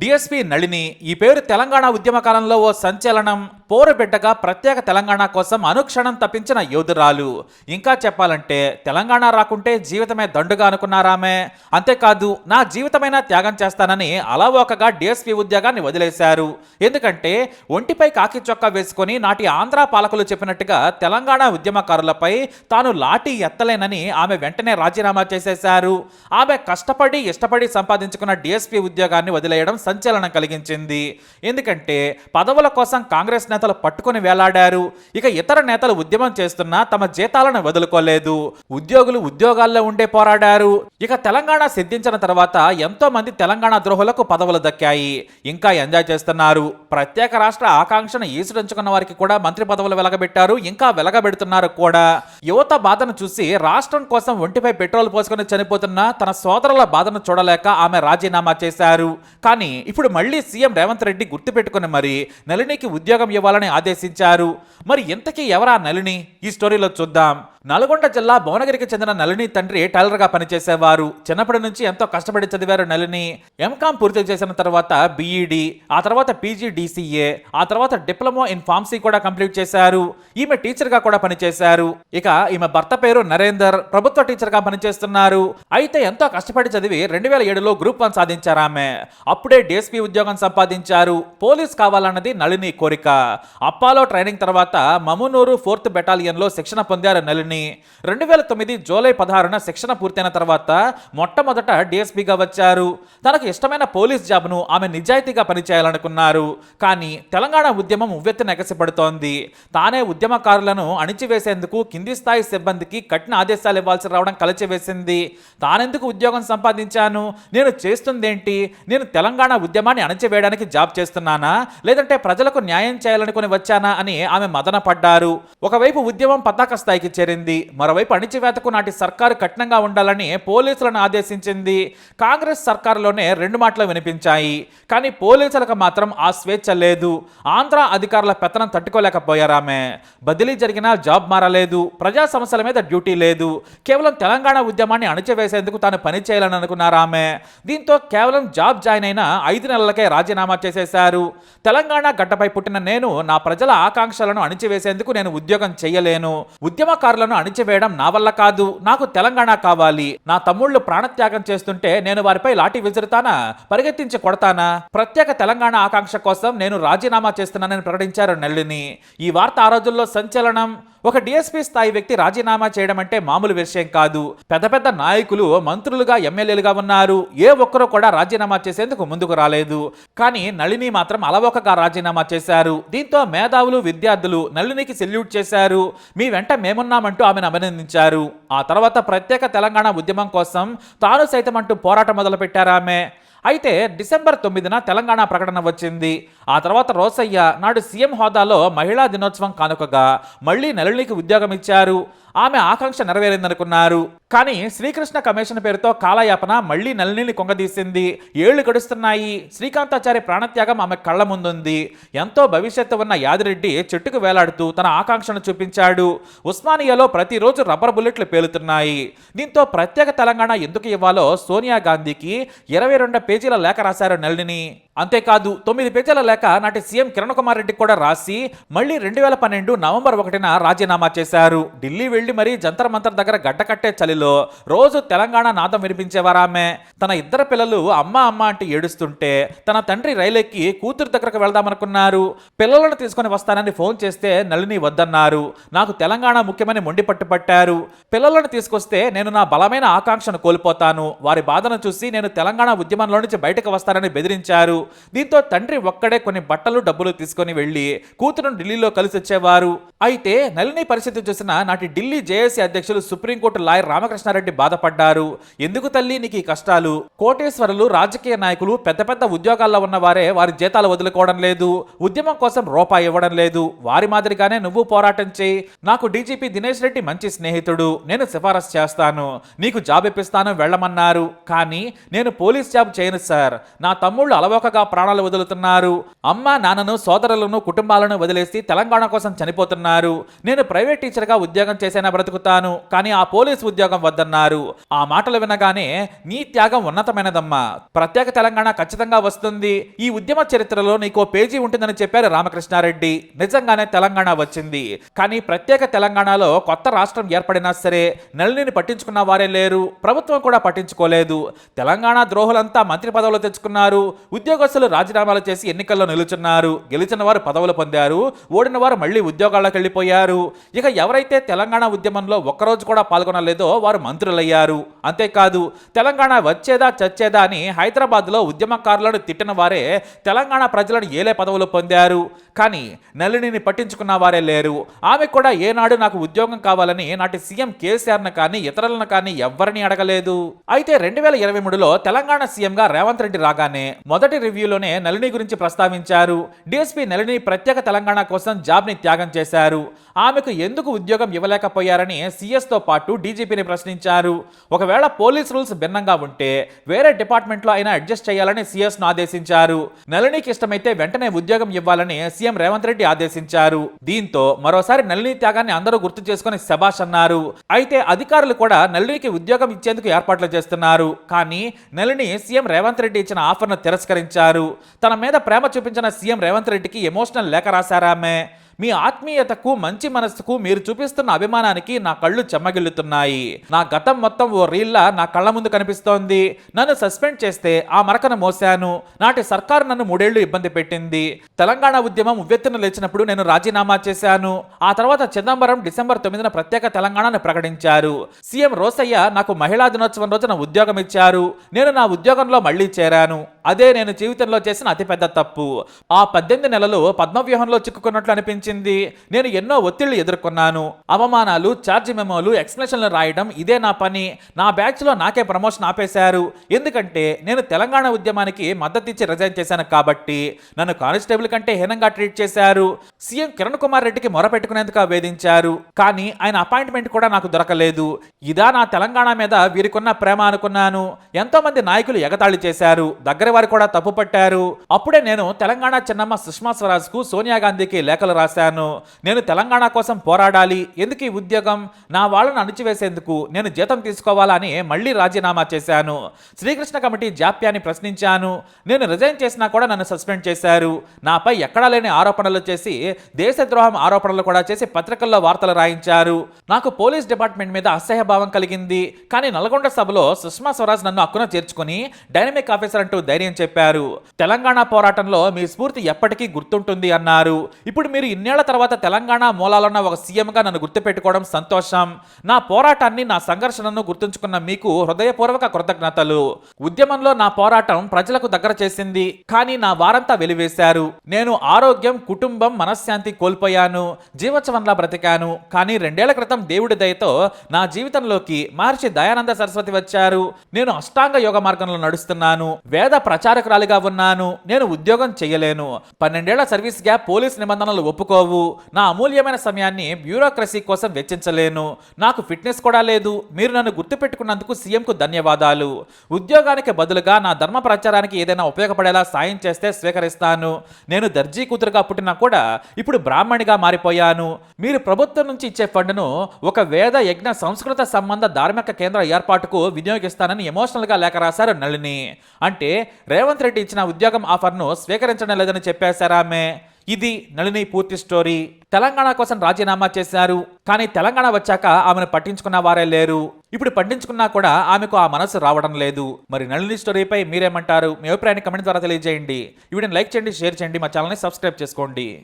DSP Nalini. ఈ పేరు తెలంగాణ ఉద్యమ కాలంలో ఓ సంచలనం పోరుబిడ్డగా ప్రత్యేక తెలంగాణ కోసం అనుక్షణం తప్పించిన యోధురాలు. ఇంకా చెప్పాలంటే తెలంగాణ రాకుంటే జీవితమే దండుగా అనుకున్నారామే. అంతేకాదు నా జీవితమైనా త్యాగం చేస్తానని అలవోకగా డిఎస్పి ఉద్యోగాన్ని వదిలేశారు. ఎందుకంటే ఒంటిపై కాకి చొక్కా వేసుకొని నాటి ఆంధ్ర పాలకులు చెప్పినట్టుగా తెలంగాణ ఉద్యమకారులపై తాను లాఠీ ఎత్తలేనని ఆమె వెంటనే రాజీనామా చేసేశారు. ఆమె కష్టపడి ఇష్టపడి సంపాదించుకున్న డిఎస్పి ఉద్యోగాన్ని వదిలేయడం సంచలనం కలిగించింది. ఎందుకంటే పదవుల కోసం కాంగ్రెస్ నేతలు పట్టుకొని వేలాడారు. ఇక ఇతర నేతలు ఉద్యమం చేస్తున్నా తమ జీతాలను వదులుకోలేదు. ఉద్యోగులు ఉద్యోగాల్లో ఉండే పోరాడారు. ఇక తెలంగాణ సిద్ధించిన తర్వాత ఎంతో మంది తెలంగాణ ద్రోహులకు పదవులు దక్కాయి. ఇంకా ఎంజాయ్ చేస్తున్నారు. ప్రత్యేక రాష్ట్ర ఆకాంక్షను ఈసడించుకున్న వారికి కూడా మంత్రి పదవులు వెలగబెట్టారు. ఇంకా వెలగబెడుతున్నారు కూడా. యువత బాధను చూసి రాష్ట్రం కోసం ఒంటిపై పెట్రోల్ పోసుకుని చనిపోతున్న తన సోదరుల బాధను చూడలేక ఆమె రాజీనామా చేశారు. కానీ ఇప్పుడు మళ్ళీ సీఎం రేవంత్ రెడ్డి గుర్తుపెట్టుకుని మరి నళినికి ఉద్యోగం ఇవ్వాలని ఆదేశించారు. మరి ఇంతకీ ఎవరా నలిని ఈ స్టోరీలో చూద్దాం. నల్గొండ జిల్లా భువనగిరికి చెందిన నళిని తండ్రి టైలర్గా పనిచేసేవారు. చిన్నప్పటి నుంచి ఎంతో కష్టపడి చదివారు నళిని. ఎంకామ్ పూర్తి చేసిన తర్వాత బీఈడి ఆ తర్వాత పీజీడీసీఏ ఆ తర్వాత డిప్లొమా ఇన్ ఫార్మసీ కూడా కంప్లీట్ చేశారు. ఈమె టీచర్గా కూడా పనిచేశారు. ఇక ఈమె భర్త పేరు నరేందర్ ప్రభుత్వ టీచర్గా పనిచేస్తున్నారు. అయితే ఎంతో కష్టపడి చదివి రెండు వేల ఏడులో గ్రూప్ వన్ సాధించారు ఆమె. అప్పుడే డిఎస్పీ ఉద్యోగం సంపాదించారు. పోలీస్ కావాలన్నది నళిని కోరిక. అప్పాలో ట్రైనింగ్ తర్వాత మమునూరు ఫోర్త్ బెటాలియన్లో శిక్షణ పొందారు నళిని. రెండు వేల తొమ్మిది జూలై పదహారున శిక్షణ పూర్తయిన తర్వాత మొట్టమొదట డిఎస్పీగా వచ్చారు. తనకు ఇష్టమైన పోలీస్ జాబ్ను ఆమె నిజాయితీగా పనిచేయాలనుకున్నారు. కానీ తెలంగాణ ఉద్యమం ఉవ్వెత్తున ఎగసిపడుతోంది. తానే ఉద్యమకారులను అణిచివేసేందుకు కింది స్థాయి సిబ్బందికి కఠిన ఆదేశాలు ఇవ్వాల్సి రావడం కలచివేసింది. తానెందుకు ఉద్యోగం సంపాదించాను? నేను చేస్తుందేంటి? నేను తెలంగాణ ఉద్యమాన్ని అణచివేయడానికి జాబ్ చేస్తున్నానా? లేదంటే ప్రజలకు న్యాయం చేయాలనుకుని వచ్చానా? అని ఆమె మదన పడ్డారు. ఒకవైపు ఉద్యమం పతాక స్థాయికి చేరింది. మరోవైపు అణిచివేతకు నాటి సర్కారు కఠినంగా ఉండాలని పోలీసులను ఆదేశించింది. కాంగ్రెస్ సర్కారులోనే రెండు మాటలు వినిపించాయి. కానీ పోలీసులకు మాత్రం ఆ స్వేచ్ఛ లేదు. ఆంధ్ర అధికారుల పెత్తనం తట్టుకోలేకపోయారామె బదిలీ జరిగినా జాబ్ మారలేదు. ప్రజా సమస్యల మీద డ్యూటీ లేదు. కేవలం తెలంగాణ ఉద్యమాన్ని అణిచివేసేందుకు తాను పనిచేయాలని అనుకున్నారామె దీంతో కేవలం జాబ్ జాయిన్ అయిన ఐదు నెలలకే రాజీనామా చేసేశారు. తెలంగాణ గడ్డపై పుట్టిన నేను నా ప్రజల ఆకాంక్షలను అణిచివేసేందుకు నేను ఉద్యోగం చేయలేను. ఉద్యమకారులను అణిచివేయడం నా వల్ల కాదు. నాకు తెలంగాణ కావాలి. నా తమ్ముళ్ళు ప్రాణత్యాగం చేస్తుంటే నేను వారిపై లాఠీ విసురుతానా? పరిగెత్తించి కొడతానా? ప్రత్యేక తెలంగాణ ఆకాంక్ష కోసం నేను రాజీనామా చేస్తున్నానని ప్రకటించారు నెల్లిని. ఈ వార్త ఆ రోజుల్లో సంచలనం ఒక డిఎస్పీ స్థాయి వ్యక్తి రాజీనామా చేయడం అంటే మామూలు విషయం కాదు. పెద్ద పెద్ద నాయకులు మంత్రులుగా ఎమ్మెల్యేలుగా ఉన్నారు. ఏ ఒక్కరూ కూడా రాజీనామా చేసేందుకు ముందుకు రాలేదు. కానీ నళిని మాత్రం అలవోకగా రాజీనామా చేశారు. దీంతో మేధావులు విద్యార్థులు నళినికి సెల్యూట్ చేశారు. మీ వెంట మేమున్నామంటూ ఆమెను అభినందించారు. ఆ తర్వాత ప్రత్యేక తెలంగాణ ఉద్యమం కోసం తాను సైతం అంటూ పోరాటం మొదలుపెట్టారు ఆమె. అయితే డిసెంబర్ తొమ్మిదిన తెలంగాణ ప్రకటన వచ్చింది. ఆ తర్వాత రోసయ్య నాడు సీఎం హోదాలో మహిళా దినోత్సవం కానుకగా మళ్ళీ నళినికి ఉద్యోగం ఇచ్చారు ఆమె ఆకాంక్ష నెరవేరిందనుకున్నారు. కానీ శ్రీకృష్ణ కమిషన్ పేరుతో కాలయాపన మళ్ళీ నళినిని కొంగదీసింది. ఏళ్ళు గడుస్తున్నాయి. శ్రీకాంతాచారి ప్రాణత్యాగం ఆమె కళ్ళ ముందుంది. ఎంతో భవిష్యత్తు ఉన్న యాదిరెడ్డి చెట్టుకు వేలాడుతూ తన ఆకాంక్షను చూపించాడు. ఉస్మానియాలో ప్రతిరోజు రబ్బర్ బుల్లెట్లు పేలుతున్నాయి. దీంతో ప్రత్యేక తెలంగాణ ఎందుకు ఇవ్వాలో సోనియా గాంధీకి ఇరవై రెండు పేజీల లేఖ రాశారు నళిని అంతేకాదు తొమ్మిది పేజీల లేఖ నాటి సీఎం కిరణ్ కుమార్ రెడ్డి కూడా రాసి మళ్ళీ రెండు వేల పన్నెండు నవంబర్ ఒకటిన రాజీనామా చేశారు. ఢిల్లీ వెళ్ళి మరీ జంతర్ మంతర్ దగ్గర గడ్డ కట్టే చలిలో రోజు తెలంగాణ నాదం వినిపించేవారామె. తన ఇద్దరు పిల్లలు అమ్మ అమ్మ అంటే ఏడుస్తుంటే తన తండ్రి రైలెక్కి కూతురు దగ్గరకు వెళ్దామనుకున్నారు. పిల్లలను తీసుకొని వస్తానని ఫోన్ చేస్తే నళిని వద్దన్నారు. నాకు తెలంగాణ ముఖ్యమని మొండి పట్టుపట్టారు పిల్లలను తీసుకొస్తే నేను నా బలమైన ఆకాంక్షను కోల్పోతాను. వారి బాధను చూసి నేను తెలంగాణ ఉద్యమంలో నుంచి బయటకు వస్తానని బెదిరించారు. దీంతో తండ్రి ఒక్కడే కొన్ని బట్టలు డబ్బులు తీసుకొని వెళ్ళి కూతురును ఢిల్లీలో కలిసి వచ్చేవారు. అయితే నళిని పరిస్థితి చూసిన నాటి ఢిల్లీ జేఏసీ అధ్యక్షులు సుప్రీంకోర్టు లాయర్ రామకృష్ణారెడ్డి బాధపడ్డారు. ఎందుకు తల్లి నీకు ఈ కష్టాలు? కోటేశ్వరులు రాజకీయ నాయకులు పెద్ద పెద్ద ఉద్యోగాల్లో ఉన్నవారే వారి జీతాలు వదులుకోవడం లేదు ఉద్యమం కోసం రూపాయి ఇవ్వడం లేదు. వారి మాదిరిగానే నువ్వు పోరాటం చేయి. నాకు డీజీపీ దినేష్ రెడ్డి మంచి స్నేహితుడు. నేను సిఫారసు చేస్తాను. నీకు జాబ్ ఇప్పిస్తాను వెళ్ళమన్నారు. కానీ నేను పోలీస్ జాబ్ చేయను సార్. నా తమ్ముళ్ళు అలవోక అనాథలుగా ప్రాణాలు వదులుతున్నారు. అమ్మ నాన్నను సోదరులను కుటుంబాలను వదిలేసి తెలంగాణ కోసం చనిపోతున్నారు. నేను ప్రైవేట్ టీచర్గా ఉద్యోగం చేసేనా బ్రతుకుతాను. కానీ ఆ పోలీస్ ఉద్యోగం వద్దన్నారు. ఆ మాటలు వినగానే నీ త్యాగం ఉన్నతమైనదమ్మా. ప్రత్యేక తెలంగాణ ఖచ్చితంగా వస్తుంది. ఈ ఉద్యమ చరిత్రలో నీకో పేజీ ఉంటుందని చెప్పారు రామకృష్ణారెడ్డి. నిజంగానే తెలంగాణ వచ్చింది. కానీ ప్రత్యేక తెలంగాణలో కొత్త రాష్ట్రం ఏర్పడినా సరే నళిని పట్టించుకున్న వారే లేరు. ప్రభుత్వం కూడా పట్టించుకోలేదు. తెలంగాణ ద్రోహులంతా మంత్రి పదవులు తెచ్చుకున్నారు. ఉద్యోగస్తులు రాజీనామాలు చేసి ఎన్నికల్లో నిలుచున్నారు. గెలిచిన వారు పదవులు పొందారు. ఓడిన వారు మళ్ళీ ఉద్యోగాలకు వెళ్ళిపోయారు. ఇక ఎవరైతే తెలంగాణ ఉద్యమంలో ఒక్కరోజు కూడా పాల్గొనలేదో వారు మంత్రులయ్యారు. అంతేకాదు తెలంగాణ వచ్చేదా చచ్చేదా అని హైదరాబాద్లో ఉద్యమకారులను తిట్టిన వారే తెలంగాణ ప్రజలను ఏలే పదవులు పొందారు. కానీ నళినిని పట్టించుకున్న వారే లేరు. ఆమె కూడా ఏనాడు నాకు ఉద్యోగం కావాలని నాటి సీఎం కేసీఆర్ను కానీ ఇతరులను కానీ ఎవ్వరిని అడగలేదు. అయితే రెండు వేల ఇరవై మూడులో తెలంగాణ సీఎంగా రేవంత్ రెడ్డి రాగానే మొదటి ఇంటర్వ్యూలోనే నళిని గురించి ప్రస్తావించారు. డీఎస్పీ నళిని ప్రత్యేక తెలంగాణ కోసం జాబ్ని త్యాగం చేశారు. ఆమెకు ఎందుకు ఉద్యోగం ఇవ్వలేకపోయారని సీఎస్తో పాటు డీజీపీని ప్రశ్నించారు. ఒకవేళ పోలీస్ రూల్స్ భిన్నంగా ఉంటే వేరే డిపార్ట్మెంట్లో అయినా అడ్జస్ట్ చేయాలని సీఎస్ను ఆదేశించారు. నళినికి ఇష్టమైతే వెంటనే ఉద్యోగం ఇవ్వాలని సీఎం రేవంత్ రెడ్డి ఆదేశించారు. దీంతో మరోసారి నళిని త్యాగాన్ని అందరూ గుర్తు చేసుకుని శబాష్ అన్నారు. అయితే అధికారులు కూడా నళినికి ఉద్యోగం ఇచ్చేందుకు ఏర్పాట్లు చేస్తున్నారు. కానీ నళిని సీఎం రేవంత్ రెడ్డి ఇచ్చిన ఆఫర్ను తిరస్కరించారు. తన మీద ప్రేమ చూపించిన సీఎం రేవంత్ రెడ్డికి ఎమోషనల్ లేఖ రాశారామె. మీ ఆత్మీయతకు మంచి మనస్సుకు మీరు చూపిస్తున్న అభిమానానికి నా కళ్ళు చెమ్మగిల్లుతున్నాయి. నా గతం మొత్తం ఓ రీల్లా నా కళ్ళ ముందు కనిపిస్తోంది. నన్ను సస్పెండ్ చేస్తే ఆ మరకను మోశాను. నాటి సర్కారు నన్ను మూడేళ్ళు ఇబ్బంది పెట్టింది. తెలంగాణ ఉద్యమం ఉవ్వెత్తున లేచినప్పుడు నేను రాజీనామా చేశాను. ఆ తర్వాత చిదంబరం డిసెంబర్ తొమ్మిదిన ప్రత్యేక తెలంగాణను ప్రకటించారు. సీఎం రోసయ్య నాకు మహిళా దినోత్సవం రోజున ఉద్యోగం ఇచ్చారు. నేను నా ఉద్యోగంలో మళ్ళీ చేరాను. అదే నేను జీవితంలో చేసిన అతిపెద్ద తప్పు. ఆ పద్దెనిమిది నెలలు పద్మవ్యూహంలో చిక్కుకున్నట్లు అనిపించింది. నేను ఎన్నో ఒత్తిళ్ళు ఎదుర్కొన్నాను. అవమానాలు ఛార్జ్ మెమోలు ఎక్స్ప్లెనేషన్లు రాయడం ఇదే నా పని. నా బ్యాచ్లో నాకే ప్రమోషన్ ఆపేశారు. ఎందుకంటే నేను తెలంగాణ ఉద్యమానికి మద్దతు ఇచ్చి రిజైన్ చేశాను కాబట్టి నన్ను కానిస్టేబుల్ కంటే హీనంగా ట్రీట్ చేశారు. సీఎం కిరణ్ కుమార్ రెడ్డికి మొరపెట్టుకునేందుకు వేధించారు. కానీ ఆయన అపాయింట్మెంట్ కూడా నాకు దొరకలేదు. ఇదా నా తెలంగాణ మీద వీరికున్న ప్రేమ అనుకున్నాను. ఎంతో మంది నాయకులు ఎగతాళి చేశారు. దగ్గర వారు కూడా తప్పు పట్టారు అప్పుడే నేను తెలంగాణ చిన్నమ్మ సుష్మా స్వరాజ్కు సోనియా గాంధీకి లేఖలు రాశాను. నేను తెలంగాణ కోసం పోరాడాలి. ఎందుకు ఈ ఉద్యోగం? నా వాళ్ళను అణిచివేసేందుకు నేను జీతం తీసుకోవాలని మళ్ళీ రాజీనామా చేశాను. శ్రీకృష్ణ కమిటీ జాప్యాన్ని ప్రశ్నించాను. నేను రిజైన్ చేసినా కూడా నన్ను సస్పెండ్ చేశారు. నాపై ఎక్కడా లేని ఆరోపణలు చేసి దేశద్రోహం ఆరోపణలు కూడా చేసి పత్రికల్లో వార్తలు రాయించారు. నాకు పోలీస్ డిపార్ట్మెంట్ మీద అసహ్యభావం కలిగింది. కానీ నల్గొండ సభలో సుష్మా స్వరాజ్ నన్ను అక్కున చేర్చుకుని డైనమిక్ ఆఫీసర్ అంటూ ధైర్యం చెప్పారు. తెలంగాణ పోరాటంలో మీ స్ఫూర్తి ఎప్పటికీ గుర్తుంటుంది అన్నారు. ఇప్పుడు మీరు ఇన్నేళ్ళ తర్వాత తెలంగాణ మూలాలున్న ఒక సీఎంగా నన్ను గుర్తుపెట్టుకోవడం సంతోషం. నా పోరాటాన్ని నా సంఘర్షణను గుర్తుంచుకున్న మీకు హృదయపూర్వక కృతజ్ఞతలు. ఉద్యమంలో నా పోరాటం ప్రజలకు దగ్గర చేసింది కానీ నా వారంతా వెలివేశారు. నేను ఆరోగ్యం కుటుంబం మనశ్శాంతి కోల్పోయాను జీవోత్సవంలా బ్రతికాను. కానీ రెండేళ్ళ క్రితం దేవుడి దయతో నా జీవితంలోకి మహర్షి దయానంద సరస్వతి వచ్చారు. నేను అష్టాంగ యోగ మార్గంలో నడుస్తున్నాను. వేద ప్రచారకురాలిగా ఉన్నాను. నేను ఉద్యోగం చేయలేను. పన్నెండేళ్ళ సర్వీస్ గ్యాప్ పోలీస్ నిబంధనలు ఒప్పుకోవు. నా అమూల్యమైన సమయాన్ని బ్యూరోక్రసీ కోసం వెచ్చించలేను. నాకు ఫిట్నెస్ కూడా లేదు. మీరు నన్ను గుర్తుపెట్టుకున్నందుకు సీఎంకు ధన్యవాదాలు. ఉద్యోగానికి బదులుగా నా ధర్మ ప్రచారానికి ఏదైనా ఉపయోగపడేలా సాయం చేస్తే స్వీకరిస్తాను. నేను దర్జీ కూతురుగా పుట్టినా కూడా ఇప్పుడు బ్రాహ్మణిగా మారిపోయాను. మీరు ప్రభుత్వం నుంచి ఇచ్చే ఫండ్ను ఒక వేద యజ్ఞ సంస్కృత సంబంధ ధార్మిక కేంద్ర ఏర్పాటుకు వినియోగిస్తానని ఎమోషనల్గా లేఖ రాశారు నళిని. అంటే రేవంత్ రెడ్డి ఇచ్చిన ఉద్యోగం ఆఫర్ను స్వీకరించడం లేదని చెప్పేశారామె. ఇది నళిని పూర్తి స్టోరీ. తెలంగాణ కోసం రాజీనామా చేశారు. కానీ తెలంగాణ వచ్చాక ఆమెను పట్టించుకున్న వారే లేరు. ఇప్పుడు పట్టించుకున్నా కూడా ఆమెకు ఆ మనసు రావడం లేదు. మరి నళిని స్టోరీపై మీరేమంటారు? మీ అభిప్రాయాన్ని కమెంట్ ద్వారా తెలియజేయండి. ఈ వీడియోని లైక్ చేయండి షేర్ చేయండి మా ఛానల్ని సబ్స్క్రైబ్ చేసుకోండి.